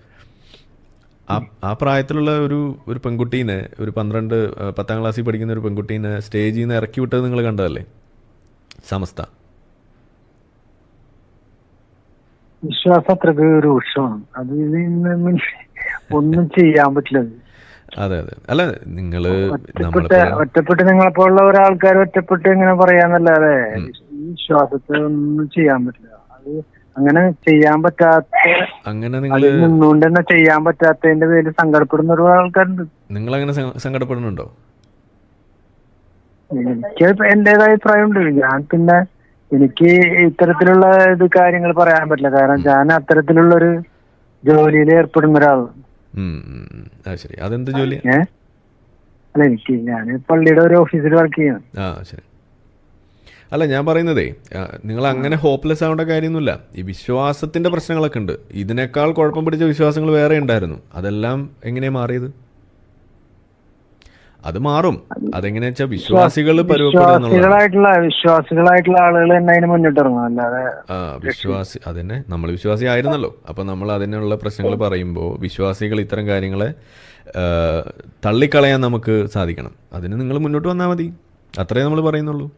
Speaker 1: ആ ആ പ്രായത്തിലുള്ള ഒരു ഒരു പെൺകുട്ടീനെ ഒരു പന്ത്രണ്ട് പത്താം ക്ലാസ്സിൽ പഠിക്കുന്ന ഒരു പെൺകുട്ടീനെ സ്റ്റേജിൽ നിന്ന് ഇറക്കി വിട്ടത് നിങ്ങൾ കണ്ടതല്ലേ? സമസ്ത.
Speaker 3: വിശ്വാസം അത്രയ്ക്ക് വിഷമാണ് അത് ഇതിൽ ഒന്നും ചെയ്യാൻ പറ്റില്ല. അതെ
Speaker 1: അതെ. അല്ല നിങ്ങൾ
Speaker 3: ഒറ്റപ്പെട്ട്
Speaker 1: നിങ്ങളെ
Speaker 3: ഒറ്റപ്പെട്ട് നിങ്ങളെപ്പോലുള്ള ഒരാൾക്കാർ ഒറ്റപ്പെട്ട് ഇങ്ങനെ പറയാന്നല്ലാതെ വിശ്വാസത്തെ ഒന്നും ചെയ്യാൻ പറ്റില്ല. അത് അങ്ങനെ ചെയ്യാൻ പറ്റാത്ത
Speaker 1: അങ്ങനെ നിങ്ങൾ
Speaker 3: നിന്നുകൊണ്ട് തന്നെ ചെയ്യാൻ പറ്റാത്തതിന്റെ പേരിൽ സങ്കടപ്പെടുന്ന ഒരു ആൾക്കാരുണ്ട്.
Speaker 1: നിങ്ങൾ അങ്ങനെ സങ്കടപ്പെടുന്നുണ്ടോ?
Speaker 3: എനിക്ക് എന്റേതായ അഭിപ്രായമുണ്ട്. ഞാൻ പിന്നെ എനിക്ക് ഇത്തരത്തിലുള്ള ഇത് കാര്യങ്ങൾ പറയാൻ പറ്റില്ല. കാരണം ഞാൻ അത്തരത്തിലുള്ള ഒരു ജോലിയിൽ ഏർപ്പെടുന്ന ഒരാളാണ്.
Speaker 1: ശരി. അതെന്ത് ജോലി?
Speaker 3: അല്ല എനിക്ക് ഞാൻ പള്ളിയുടെ ഒരു ഓഫീസിൽ വർക്ക് ചെയ്യണം
Speaker 1: ആ ശരി. അല്ല ഞാൻ പറയുന്നതേ നിങ്ങൾ അങ്ങനെ ഹോപ്പ്ലെസ് ആവേണ്ട കാര്യമൊന്നുമില്ല. ഈ വിശ്വാസത്തിന്റെ പ്രശ്നങ്ങളൊക്കെ ഉണ്ട്. ഇതിനേക്കാൾ കുഴപ്പം പിടിച്ച വിശ്വാസങ്ങൾ വേറെ ഉണ്ടായിരുന്നു. അതെല്ലാം എങ്ങനെയാ മാറിയത്? അത് മാറും. അതെങ്ങനെയാ വെച്ചാൽ വിശ്വാസികൾ
Speaker 3: വിശ്വാസികളായിട്ടുള്ള വിശ്വാസികളായിട്ടുള്ള ആളുകൾ തന്നെ അതിന് മുന്നിട്ടിറങ്ങും അല്ലാതെ
Speaker 1: ആ വിശ്വാസി അതന്നെ. നമ്മൾ വിശ്വാസി ആയിരുന്നല്ലോ. അപ്പൊ നമ്മൾ അതിനുള്ള പ്രശ്നങ്ങൾ പറയുമ്പോൾ വിശ്വാസികൾ ഇത്തരം കാര്യങ്ങളെ തള്ളിക്കളയാൻ നമുക്ക് സാധിക്കണം. അതിന് നിങ്ങൾ മുന്നോട്ട് വന്നാൽ മതി. അത്രേ നമ്മൾ പറയുന്നുള്ളൂ.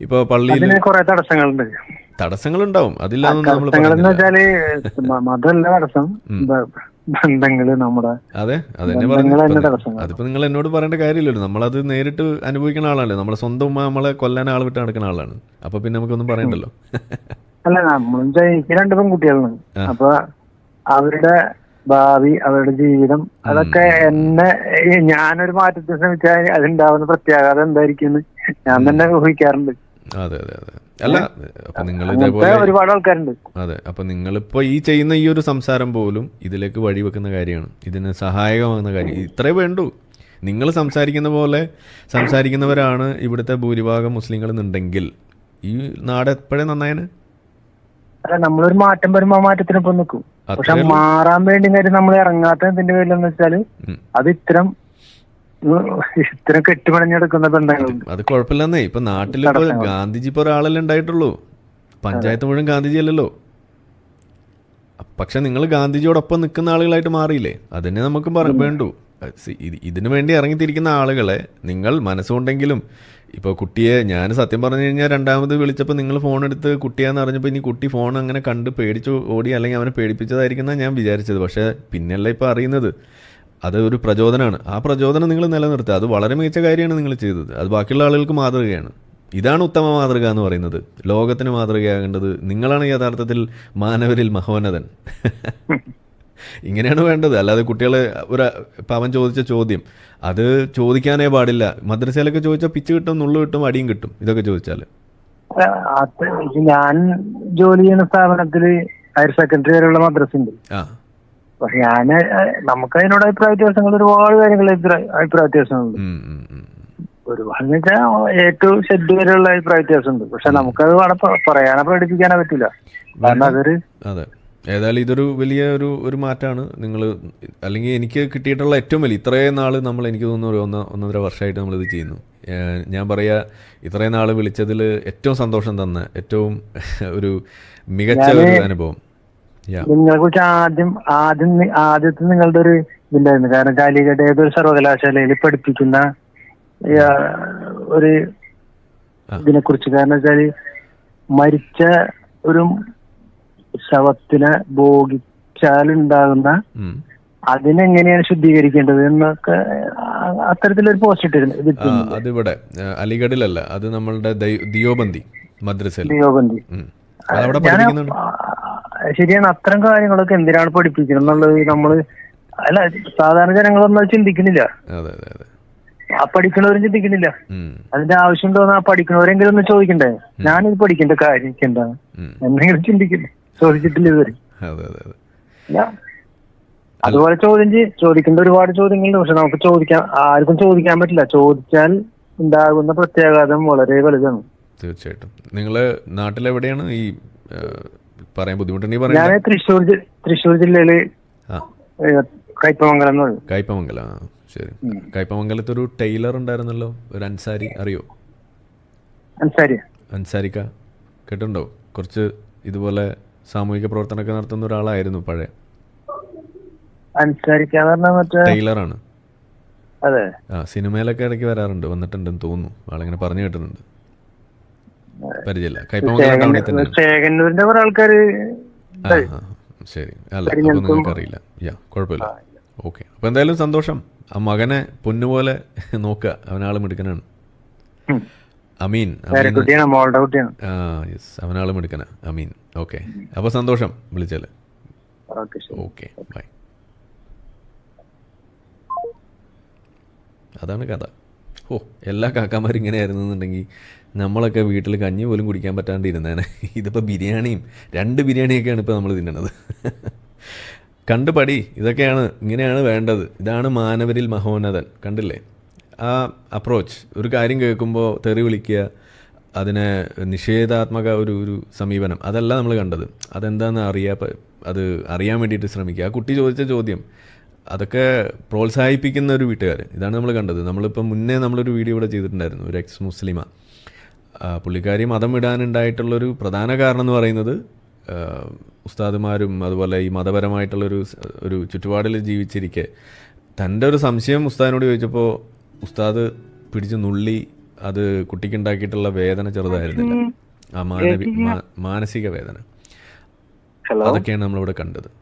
Speaker 1: ഇപ്പൊ പള്ളിയിൽ
Speaker 3: അതിന് തടസ്സങ്ങളുണ്ട്.
Speaker 1: തടസ്സങ്ങളുണ്ടാവും. അതില്ലാന്നൊന്നും നമ്മൾ
Speaker 3: തടസ്സങ്ങൾ എന്ന്
Speaker 1: പറയുന്നില്ല
Speaker 3: വെച്ചാൽ മ- മതമല്ല തടസ്സം ബ- ബന്ധങ്ങൾ നമ്മുടെ
Speaker 1: അതെ അതെന്നെ
Speaker 3: ബന്ധങ്ങൾ തന്നെ
Speaker 1: പറഞ്ഞു
Speaker 3: തടസ്സങ്ങൾ.
Speaker 1: അതിപ്പോൾ നിങ്ങൾ എന്നോട് പറയേണ്ട കാര്യമില്ലല്ലോ. നമ്മളത് നേരിട്ട് അനുഭവിക്കുന്ന ആളല്ലേ? നമ്മളെ സ്വന്തം ഉമ്മ നമ്മളെ കൊല്ലാൻ ആൾ വിട്ട് നടക്കുന്ന ആളാണ്. അപ്പൊ പിന്നെ നമുക്കൊന്നും പറയണ്ടല്ലോ.
Speaker 3: അല്ല നമ്മളും വെച്ചാ എനിക്ക് രണ്ട് പെൺകുട്ടികളാണ്. അപ്പൊ അവരുടെ ഭാവി അവരുടെ ജീവിതം അതൊക്കെ എന്നെ ഞാനൊരു മാറ്റത്തിന് ശ്രമിച്ചാൽ അതുണ്ടാവുന്ന പ്രത്യാഘാതം എന്തായിരിക്കും ഞാൻ തന്നെ ഊഹിക്കാറുണ്ട്.
Speaker 1: അതെ അതെ അതെ. അല്ല അപ്പൊ നിങ്ങൾ ഇതേപോലെ
Speaker 3: ഒരുപാട് ആൾക്കാരുണ്ട്.
Speaker 1: അതെ അപ്പം നിങ്ങളിപ്പോൾ ഈ ചെയ്യുന്ന ഈ ഒരു സംസാരം പോലും ഇതിലേക്ക് വഴിവെക്കുന്ന കാര്യമാണ്. ഇതിന് സഹായകമാകുന്ന കാര്യം. ഇത്രേ വേണ്ടൂ. നിങ്ങൾ സംസാരിക്കുന്ന പോലെ സംസാരിക്കുന്നവരാണ് ഇവിടുത്തെ ഭൂരിഭാഗം മുസ്ലിങ്ങൾ എന്നുണ്ടെങ്കിൽ. ഈ നാട് എപ്പോഴേ നന്നായന്?
Speaker 3: അല്ല നമ്മളൊരു മാറ്റം വരുമ്പോ മാറ്റത്തിനൊപ്പം നിൽക്കും. പക്ഷെ. മാറാൻ വേണ്ടി കാര്യം നമ്മൾ ഇറങ്ങാത്തതിന്റെ പേരിലെന്ന്
Speaker 1: വെച്ചാൽ
Speaker 3: അത് ഇത്തരം ഉം, ഇത്തരം കെട്ടുപണഞ്ഞെടുക്കുന്ന ബന്ധങ്ങളുണ്ട്
Speaker 1: അത് കുഴപ്പമില്ലെന്നേ. ഇപ്പൊ നാട്ടിലിപ്പോ ഗാന്ധിജി ഇപ്പൊ ഒരാളല്ലേ ഉണ്ടായിട്ടുള്ളൂ. പഞ്ചായത്ത് മുഴുവൻ ഗാന്ധിജി അല്ലല്ലോ. പക്ഷെ നിങ്ങൾ ഗാന്ധിജിയോടൊപ്പം നിൽക്കുന്ന ആളുകളായിട്ട് മാറിയില്ലേ? അതിനെ നമുക്ക് പറ- വേണ്ടു. ഇതിനു വേണ്ടി ഇറങ്ങിത്തിരിക്കുന്ന ആളുകളെ നിങ്ങൾ മനസ്സുണ്ടെങ്കിലും ഇപ്പോൾ കുട്ടിയെ ഞാൻ സത്യം പറഞ്ഞു കഴിഞ്ഞാൽ രണ്ടാമത് വിളിച്ചപ്പോൾ നിങ്ങൾ ഫോൺ എടുത്ത് കുട്ടിയാന്ന് അറിഞ്ഞപ്പോൾ ഇനി കുട്ടി ഫോൺ അങ്ങനെ കണ്ട് പേടിച്ചു ഓടി അല്ലെങ്കിൽ അവനെ പേടിപ്പിച്ചതായിരിക്കും എന്നാണ് ഞാൻ വിചാരിച്ചത്. പക്ഷേ പിന്നെയല്ല ഇപ്പോൾ അറിയുന്നത്. അത് ഒരു പ്രചോദനമാണ്. ആ പ്രചോദനം നിങ്ങൾ നിലനിർത്തുക. അത് വളരെ മികച്ച കാര്യമാണ് നിങ്ങൾ ചെയ്തത്. അത് ബാക്കിയുള്ള ആളുകൾക്ക് മാതൃകയാണ്. ഇതാണ് ഉത്തമ മാതൃക എന്ന് പറയുന്നത്. ലോകത്തിന് മാതൃകയാകേണ്ടത് നിങ്ങളാണ് യഥാർത്ഥത്തിൽ മാനവരിൽ മഹോന്നതൻ. ഇങ്ങനെയാണ് വേണ്ടത്. അല്ലാതെ കുട്ടികളെ ഒരു പവൻ അവൻ ചോദിച്ച ചോദ്യം. അത് ചോദിക്കാനേ പാടില്ല. മദ്രസയിലൊക്കെ ചോദിച്ചാൽ പിച്ച് കിട്ടും നുള്ളു കിട്ടും അടിയും കിട്ടും. ഇതൊക്കെ ചോദിച്ചാൽ
Speaker 3: ഞാൻ ജോലി ചെയ്യുന്ന സ്ഥാപനത്തിൽ ഹയർ സെക്കൻഡറി വരെയുള്ള മദ്രസ ഉണ്ട് പക്ഷെ ഞാൻ നമുക്ക് അതിനോട് അഭിപ്രായ വ്യത്യാസങ്ങൾ ഒരുപാട് കാര്യങ്ങൾ അഭിപ്രായ വ്യത്യാസങ്ങളുണ്ട്. ഒരുപാട് വെച്ചാൽ ഏറ്റവും ഷെഡ് വരെയുള്ള അഭിപ്രായ വ്യത്യാസമുണ്ട്. പക്ഷെ നമുക്കത് പറയാനോ പ്രകടിപ്പിക്കാനോ പറ്റില്ല. കാരണം അതൊരു
Speaker 1: ഏതായാലും ഇതൊരു വലിയ ഒരു ഒരു മാറ്റമാണ് നിങ്ങൾ അല്ലെങ്കിൽ എനിക്ക് കിട്ടിയിട്ടുള്ള ഏറ്റവും വലിയ ഇത്രയും നാൾ നമ്മൾ എനിക്ക് തോന്നുന്നു ഒരു ഒന്ന് ഒന്നര വർഷമായിട്ട് നമ്മളിത് ചെയ്യുന്നു. ഞാൻ പറയുക ഇത്രയും നാൾ വിളിച്ചതിൽ ഏറ്റവും സന്തോഷം തന്ന ഏറ്റവും ഒരു മികച്ച ഒരു അനുഭവം.
Speaker 3: കുറിച്ച് ആദ്യം ആദ്യം ആദ്യത്തെ നിങ്ങളുടെ ഒരു ഇതുണ്ടായിരുന്നു. കാരണം കാലിക്കട്ട് ഏതൊരു സർവകലാശാലയിൽ പഠിപ്പിക്കുന്ന ഒരു. ഇതിനെ കുറിച്ച് കാരണം വെച്ചാൽ മരിച്ച ഒരു ശവത്തിനെ ഭോഗിച്ചാലുണ്ടാകുന്ന
Speaker 1: ഉണ്ടാകുന്ന
Speaker 3: അതിനെങ്ങനെയാണ് ശുദ്ധീകരിക്കേണ്ടത് എന്നൊക്കെ അത്തരത്തിലൊരു പോസ്റ്റ് ഇട്ടിരുന്നു
Speaker 1: അതിവിടെ അലിഗഡിലല്ല. അത് നമ്മളുടെ ദിയോബന്തി മദ്രസയിൽ.
Speaker 3: ദിയോബന്തി. ശരിയാണ്. അത്തരം കാര്യങ്ങളൊക്കെ എന്തിനാണ് പഠിപ്പിക്കുന്നത് എന്നുള്ളത് നമ്മൾ അല്ല സാധാരണ ജനങ്ങളൊന്നും അത് ചിന്തിക്കുന്നില്ല. ആ പഠിക്കണവരും ചിന്തിക്കുന്നില്ല. അതിന്റെ ആവശ്യം ഉണ്ടോന്ന് ആ പഠിക്കണവരെങ്കിലും ഒന്ന് ചോദിക്കണ്ടേ? ഞാനിത് പഠിക്കേണ്ട കാര്യം എനിക്ക് എന്താണ്. എന്തെങ്കിലും ചിന്തിക്കില്ല ചോദിച്ചിട്ടില്ല ഇതുവരെ. ഇല്ല. അതുപോലെ ചോദ്യം ചോദിക്കേണ്ട ഒരുപാട് ചോദ്യങ്ങളുണ്ട്. പക്ഷെ നമുക്ക് ചോദിക്കാൻ ആർക്കും ചോദിക്കാൻ പറ്റില്ല. ചോദിച്ചാൽ ഉണ്ടാകുന്ന പ്രത്യാഘാതം വളരെ വലുതാണ്.
Speaker 1: തീർച്ചയായിട്ടും. നിങ്ങൾ നാട്ടിലെവിടെയാണ് ഈ പറയാൻ ബുദ്ധിമുട്ടുണ്ടെങ്കിൽ
Speaker 3: ഞാൻ
Speaker 1: പറയുന്നത്
Speaker 3: തൃശ്ശൂർ തൃശ്ശൂർ
Speaker 1: ജില്ലയിൽ
Speaker 3: ഏഹ്, കയ്പമംഗലം
Speaker 1: കയ്പമംഗലം ശരി. കയ്പമംഗലത്ത് ഒരു ടൈലർ ഉണ്ടായിരുന്നല്ലോ ഒരു അൻസാരി അറിയോ?
Speaker 3: അൻസാരി.
Speaker 1: അൻസാരിക്ക കേട്ടുണ്ടോ കുറച്ച് ഇതുപോലെ സാമൂഹിക പ്രവർത്തനമൊക്കെ നടത്തുന്ന ഒരാളായിരുന്നു പഴയ. ടൈലറാണ്.
Speaker 3: അതെ.
Speaker 1: ആ സിനിമയിലൊക്കെ ഇടയ്ക്ക് വരാറുണ്ട് വന്നിട്ടുണ്ടെന്ന് തോന്നുന്നു. ആളിങ്ങനെ പറഞ്ഞു കേട്ടിട്ടുണ്ട്. പരിചയമില്ല. കയ്പമംഗലം ടൗണിൽ
Speaker 3: ചേകന്നൂരിന്റെ കുറെ ആൾക്കാര്
Speaker 1: ശരി. അല്ല അപ്പോൾ നിങ്ങൾക്ക് അറിയില്ല യാ കുഴപ്പമില്ല. ഓക്കെ. അപ്പോൾ എന്തായാലും സന്തോഷം. ആ മകനെ പൊന്നുപോലെ നോക്കുക. അവനാൾ മിടുക്കനാണ്. അമീൻ. ആ യെസ്. അവനാൾ മിടുക്കനാ. അമീൻ. ഓക്കെ. അപ്പൊ സന്തോഷം വിളിച്ചാൽ
Speaker 3: ഓക്കെ
Speaker 1: ബൈ. അതാണ് കഥ. ഓ എല്ലാ കാക്കാമാരും ഇങ്ങനെ ആയിരുന്നു എന്നുണ്ടെങ്കിൽ നമ്മളൊക്കെ വീട്ടിൽ കഞ്ഞി പോലും കുടിക്കാൻ പറ്റാണ്ട് ഇരുന്നേനെ ഇതിപ്പോൾ ബിരിയാണിയും രണ്ട് ബിരിയാണിയൊക്കെയാണ് ഇപ്പോൾ നമ്മൾ തിന്നണത്. കണ്ടുപടി ഇതൊക്കെയാണ് ഇങ്ങനെയാണ് വേണ്ടത്. ഇതാണ് മാനവരിൽ മഹോന്നതൻ കണ്ടില്ലേ? ആ അപ്രോച്ച് ഒരു കാര്യം കേൾക്കുമ്പോൾ തെറി വിളിക്കുക അതിനെ നിഷേധാത്മക ഒരു ഒരു സമീപനം അതല്ല നമ്മൾ കണ്ടത്. അതെന്താണെന്ന് അറിയാ അത് അറിയാൻ വേണ്ടിയിട്ട് ശ്രമിക്കുക. ആ കുട്ടി ചോദിച്ച ചോദ്യം അതൊക്കെ പ്രോത്സാഹിപ്പിക്കുന്ന ഒരു വീട്ടുകാർ ഇതാണ് നമ്മൾ കണ്ടത്. നമ്മളിപ്പോൾ മുന്നേ നമ്മളൊരു വീഡിയോ ഇവിടെ ചെയ്തിട്ടുണ്ടായിരുന്നു. ഒരു എക്സ് മുസ്ലിമ. പുള്ളിക്കാരി മതം വിടാനുണ്ടായിട്ടുള്ളൊരു പ്രധാന കാരണം എന്ന് പറയുന്നത് ഉസ്താദുമാരും അതുപോലെ ഈ മതപരമായിട്ടുള്ളൊരു ഒരു ചുറ്റുപാടിൽ ജീവിച്ചിരിക്കെ. തന്റെ ഒരു സംശയം ഉസ്താദിനോട് ചോദിച്ചപ്പോൾ ഉസ്താദ് പിടിച്ച് നുള്ളി അത് കുട്ടിക്കുണ്ടാക്കിയിട്ടുള്ള വേദന ചെറുതായിരുന്നില്ല. ആ മാനവി മാനസിക വേദന. അതൊക്കെയാണ് നമ്മളിവിടെ കണ്ടത്.